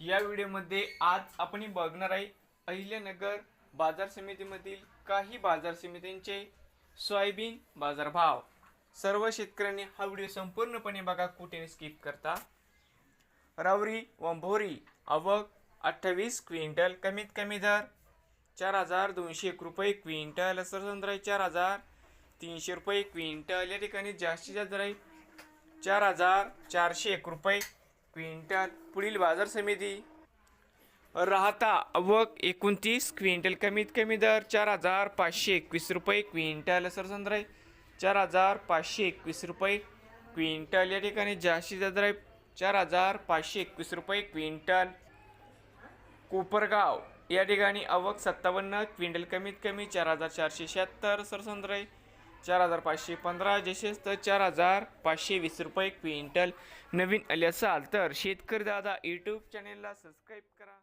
या व्हिडिओमध्ये आज आपण बघणार आहे अहिल्यानगर बाजार समितीमधील काही बाजार समितींचे सोयाबीन बाजारभाव. सर्व शेतकऱ्यांनी हा व्हिडिओ संपूर्णपणे बघा कुठे स्किप करता. रावरी व भोरी आवक अठ्ठावीस क्विंटल कमीत कमी दर चार हजार दोनशे एक रुपये क्विंटल सरसंद्र चार हजार तीनशे रुपये क्विंटल या ठिकाणी जास्तीत जास्त दर आहे चार हजार चारशे एक रुपये. क्विंटल पुढील बाजार समिती. राहता आवक एकोणतीस क्विंटल कमीत कमी दर चार हजार पाचशे एकवीस रुपये क्विंटल सरसंद्र आहे चार हजार पाचशे एकवीस रुपये क्विंटल या ठिकाणी जास्तीत जास्त आहे चार हजार पाचशे एकवीस रुपये क्विंटल कोपरगाव या ठिकाणी आवक सत्तावन्न क्विंटल कमीत कमी चार हजार चारशे शहात्तर सरसंद्र आहे चार हजार पाचशे पंधरा जसेच तर चार हजार पाचशे वीस रुपये क्विंटल. नवीन आले असाल तर शेतकरी दादा यूट्यूब चॅनेलला सबस्क्राईब करा.